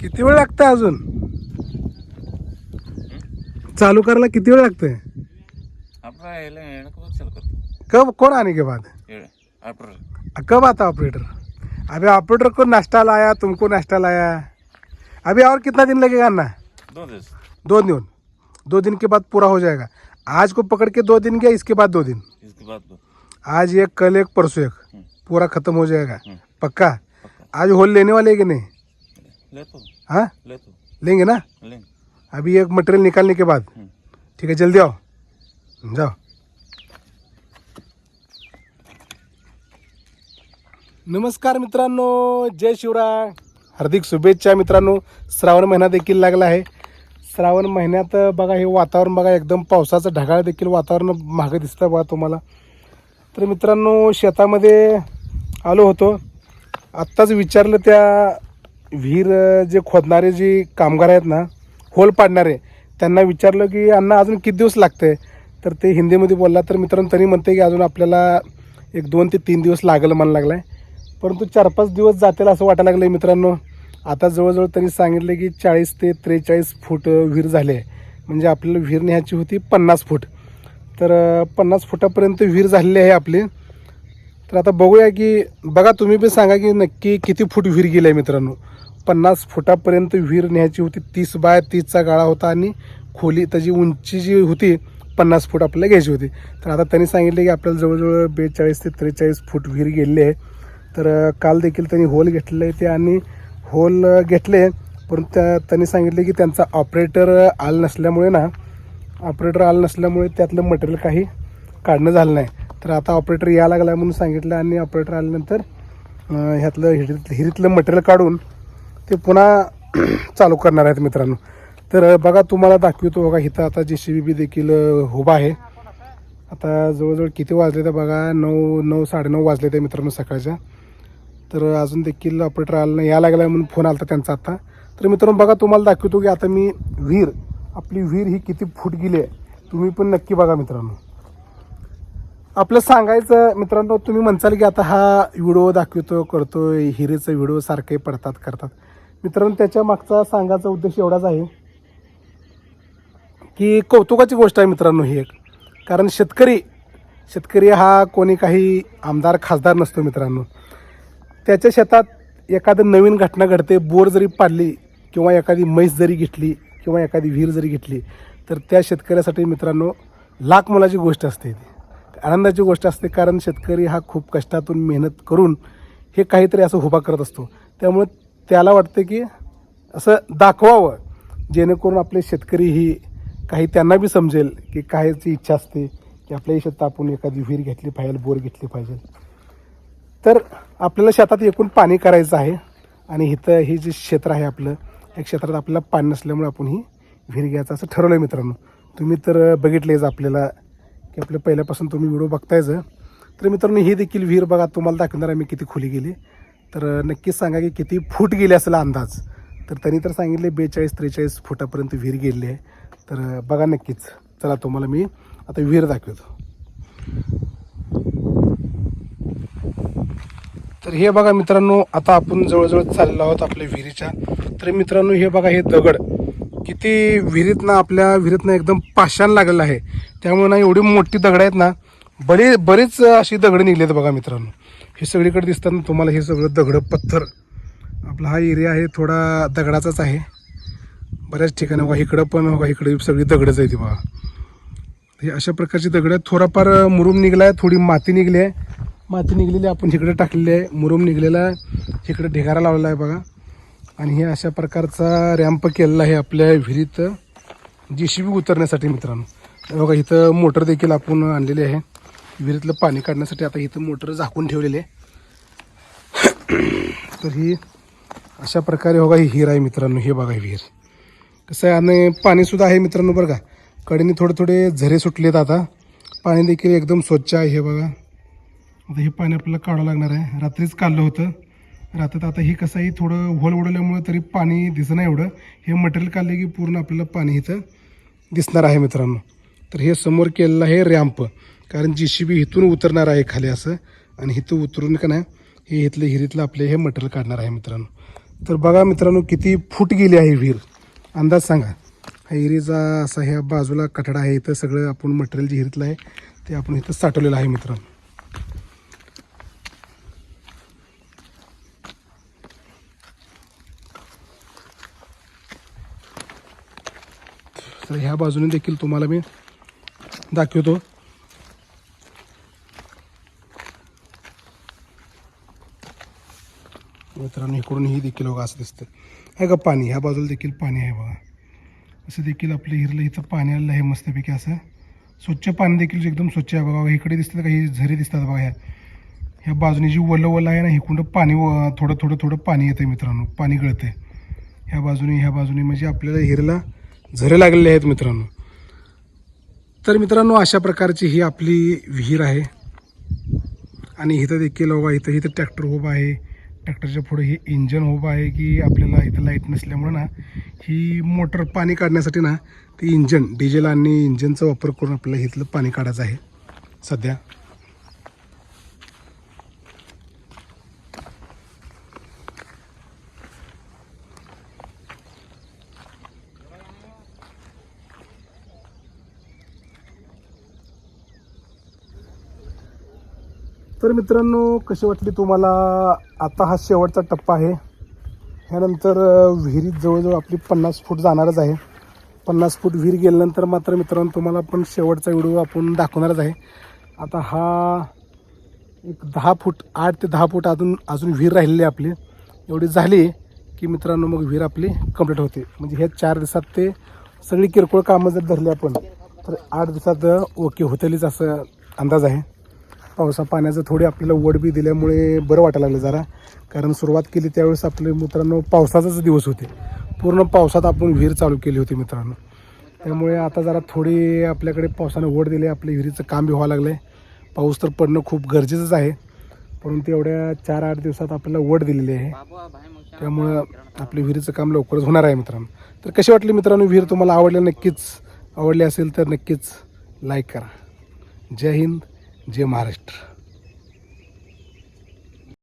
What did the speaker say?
किती वेळ लागतंय अजून? चालू करायला किती वेळ लागतंय? कब कौन आने के बाद? कब आता ऑपरेटर? अभी ऑपरेटर को नाश्ता लाया तुमको नाश्ता लाया? अभी और कितना दिन लगेगा ना दो दिस दो दिन। दो दिन के बाद पूरा हो जाएगा। आज को पकड़ के दो दिन गया इसके बाद दो दिन। इसके बाद दो। आज एक कल एक परसों एक। पूरा खत्म हो जाएगा। पक्का? आज होल लेने वाले कि नहीं? हाँ? ले लेंगे ना? लेंगे. अभी एक मटेरियल निकालने के बाद. ठीक है जल्दी आओ। जाओ। नमस्कार मित्रांनो जय शिवराय। हार्दिक शुभेच्छा मित्रांनो श्रावण महिना देखील लागला आहे. श्रावण महिन्यात बघा हे वातावरण बघा एकदम पावसाचं ढगाळ देखील वातावरण मागं दिसतं बघा तुम्हाला. तर मित्रांनो शेतामध्ये आलो होतो. आत्ताच विचारलं त्या विहीर जे खोदणारे जे कामगार आहेत ना होल पाडणारे त्यांना विचारलं की अण्णा अजून किती दिवस लागते तर ते हिंदीमध्ये बोलला तर मित्रांनो त्यांनी म्हणते की अजून आपल्याला एक दोन ते तीन दिवस लागेल म्हणायला लागला आहे परंतु चार पाच दिवस जातील असं वाटायला लागलं आहे मित्रांनो. आता जवळजवळ त्यांनी सांगितलं की चाळीस ते त्रेचाळीस फूट विहीर झाले आहे. म्हणजे आपल्याला विहीर न्यायची होती पन्नास फूट. तर पन्नास फुटापर्यंत विहीर झालेली आहे आपली. तर आता बघूया की बघा तुम्ही पण सांगा की नक्की किती फूट विहीर गेली आहे मित्रांनो? पन्नास फुटापर्यंत विहीर न्यायची होती. तीस बाय तीसचा गाळा होता आणि खोली त्याची उंची जी होती पन्नास फूट आपल्याला घ्यायची होती. तर आता त्यांनी सांगितले की आपल्याला जवळजवळ बेचाळीस ते त्रेचाळीस फूट विहीर गेलेली आहे. तर काल देखील त्यांनी होल घेतलेले आहे ते आणि होल घेतले परंतु त्या त्यांनी सांगितले की त्यांचा ऑपरेटर आला नसल्यामुळे ना ऑपरेटर आला नसल्यामुळे त्यातलं मटेरियल काही काढणं झालं नाही. तर आता ऑपरेटर या लागला म्हणून सांगितलं आणि ऑपरेटर आल्यानंतर ह्यातलं हिरीत हिरीतलं मटेरियल काढून ते पुन्हा चालू करणार आहेत मित्रांनो. तर बघा तुम्हाला दाखवतो बघा इथं आता जे सी बी बी देखील उभा आहे. आता जवळजवळ किती वाजले तर बघा? नऊ नऊ साडेनऊ वाजले ते मित्रांनो सकाळच्या. तर अजून देखील ऑपरेटर आला नाही या लागला म्हणून फोन आला त्यांचा आता. तर मित्रांनो बघा तुम्हाला दाखवतो की आता मी विहीर आपली विहीर ही किती फूट गेली आहे. तुम्ही पण नक्की बघा मित्रांनो. आपलं सांगायचं मित्रांनो तुम्ही म्हणचाल की आता हा व्हिडिओ दाखवतो करतो हिरेचं व्हिडिओ सारखे पडतात करतात. मित्रांनो त्याच्या मागचा सांगायचा उद्देश एवढाच आहे की कौतुकाची गोष्ट आहे मित्रांनो ही एक. कारण शेतकरी शेतकरी हा कोणी काही आमदार खासदार नसतो मित्रांनो. त्याच्या शेतात एखादं नवीन घटना घडते बोर जरी पाडली किंवा एखादी म्हैस जरी घेतली किंवा एखादी विहीर जरी घेतली तर त्या शेतकऱ्यासाठी मित्रांनो लाख मोलाची गोष्ट असते ती. आनंदाची गोष्ट असते कारण शेतकरी हा खूप कष्टातून मेहनत करून हे काहीतरी असं उभा करत असतो. त्यामुळे त्याला वाटतं की असं दाखवावं जेणेकरून आपले शेतकरी ही काही त्यांना बी समजेल की कायची इच्छा असते की आपल्याही शेतात आपण एखादी विहीर घेतली पाहिजे बोर घेतली पाहिजे. तर आपल्याला शेतात एकूण पाणी करायचं आहे आणि इथं हे जे क्षेत्र आहे आपलं या क्षेत्रात आपल्याला पाणी नसल्यामुळे आपण ही विहीर घ्यायचं असं ठरवलं आहे मित्रांनो. तुम्ही तर बघितलेच आपल्याला की आपल्या पहिल्यापासून तुम्ही व्हिडिओ बघतायच. तर मित्रांनो हे देखील विहीर बघा तुम्हाला दाखवणार आहे मी किती खोली गेली. तर नक्कीच सांगा की किती फूट गेली असेल अंदाज. तर त्यांनी तर सांगितले बेचाळीस त्रेचाळीस फुटापर्यंत विहीर गेली आहे. तर बघा नक्कीच. चला तुम्हाला मी आता विहीर दाखवतो. तर हे बघा मित्रांनो आता आपण जवळजवळ चाललो आहोत आपल्या विहिरीच्या. तर मित्रांनो हे बघा हे दगड. किती विहिरीत आपल्या विहिरीतनं एकदम पाषाण लागलेलं आहे. त्यामुळे ना एवढी मोठी दगड आहेत ना बरे बरीच अशी दगडं निघली आहेत बघा मित्रांनो. हे सगळीकडे दिसतात ना तुम्हाला हे सगळं दगडं पत्थर. आपला हा एरिया आहे थोडा दगडाचाच आहे. बऱ्याच ठिकाणी बघा इकडं पण बघा इकडे सगळी दगडंच आहे ती बघा. हे अशा प्रकारची दगडं आहेत. थोडाफार मुरुम निघला आहे थोडी माती निघली आहे. माती निघलेली आपण इकडे टाकलेली आहे. मुरुम निघलेला आहे. इकडे ढिगारा लावलेला आहे बघा. आणि हे अशा प्रकारचा रॅम्प केलेला आहे आपल्या विहिरीत. जी शी बी उतरण्यासाठी मित्रांनो. बघा इथं मोटर देखील आपण आणलेली आहे. विहिरीतलं पाणी काढण्यासाठी आता इथं मोटर झाकून ठेवलेली आहे. तर ही अशा प्रकारे बघा ही हिर आहे मित्रांनो हे बघा विहीर. कसं आहे आणि पाणीसुद्धा आहे मित्रांनो बरं का. कडेने थोडे थोडे झरे सुटलेत आता. पाणी देखील एकदम स्वच्छ आहे हे बघा. आता हे पाणी आपल्याला काढावं लागणार आहे. रात्रीच काढलं होतं. राहतात. आता हे कसं आहे थोडं होल उडवल्यामुळे तरी पाणी दिसणं एवढं. हे मटेरियल काढलं की पूर्ण आपल्याला पाणी इथं दिसणार आहे मित्रांनो. तर हे समोर केलेलं आहे रॅम्प. कारण जी सी बी इथून उतरणार आहे खाली असं. आणि इथं उतरून का नाही हे इथलं हिरीतलं आपले हे मटेरियल काढणार आहे मित्रांनो. तर बघा मित्रांनो किती फूट गेली आहे विहीर. अंदाज सांगा. हा हिरीचा असा ह्या बाजूला कठडा आहे इथं सगळं आपण मटेरियल जे हिरीतलं आहे ते आपण इथं साठवलेलं आहे मित्रांनो. तर ह्या बाजूने देखील तुम्हाला मी दाखवतो. मित्रांनो इकडून ही देखील बघा असं दिसतं आहे का पाणी. ह्या बाजूला देखील पाणी आहे बघा. असं देखील आपलं हिरलं इथं पाणी आलेलं आहे मस्तपैकी असं. स्वच्छ पाणी देखील एकदम स्वच्छ आहे बघा. इकडे दिसतात का? ही झरे दिसतात बघा ह्या. ह्या बाजूने जी वल्ल वल्ल आहे ना इकडून पाणी व- थोडं थोडं थोडं पाणी येतं मित्रांनो. पाणी गळतं ह्या बाजूने ह्या बाजूने म्हणजे आपल्याला हिरला झरे लागलेले आहेत मित्रांनो. तर मित्रांनो अशा प्रकारची ही आपली विहीर आहे. आणि इथं देखील बघा इथं इथं ट्रॅक्टर उभा आहे. ट्रॅक्टरच्या पुढे हे इंजन उभं आहे की आपल्याला इथं लाइट नसल्यामुळे ना ही मोटर पाणी काढण्यासाठी ना ते इंजन डिझेल आणि इंजनचा वापर करून आपल्याला इथलं पाणी काढायचं आहे सध्या. तर मित्रांनो कशी वाटली तुम्हाला? आता हा शेवटचा टप्पा आहे. ह्यानंतर विहिरीत जवळजवळ आपली पन्नास फूट जाणारच आहे. पन्नास फूट विहीर गेल्यानंतर मात्र मित्रांनो तुम्हाला पण शेवटचा व्हिडिओ आपण दाखवणारच आहे. आता हा एक दहा फूट आठ ते दहा फूट अजून अजून विहीर राहिलेली आहे आपली. एवढी झाली की मित्रांनो मग विहीर आपली कंप्लीट होते. म्हणजे ह्या चार दिवसात ते सगळी किरकोळ कामं जर धरली आपण तर आठ दिवसात ओके होतेलीच असं अंदाज आहे. पावसा पाण्याचं थोडी आपल्याला वड बी दिल्यामुळे बरं वाटायला लागलं जरा. कारण सुरुवात केली त्यावेळेस आपले मित्रांनो पावसाचाच दिवस होते. पूर्ण पावसात आपण विहीर चालू केली होती मित्रांनो. त्यामुळे आता जरा थोडी आपल्याकडे पावसानं वड दिली आपल्या विहिरीचं काम बी व्हावं लागलं आहे पाऊस तर पडणं खूप गरजेचंच आहे. परंतु एवढ्या चार आठ दिवसात आपल्याला वड दिलेली आहे. त्यामुळं आपल्या विहिरीचं काम लवकरच होणार आहे मित्रांनो. तर कशी वाटली मित्रांनो विहीर? तुम्हाला आवडली? नक्कीच आवडली असेल तर नक्कीच लाईक करा. जय हिंद. जय महाराष्ट्र.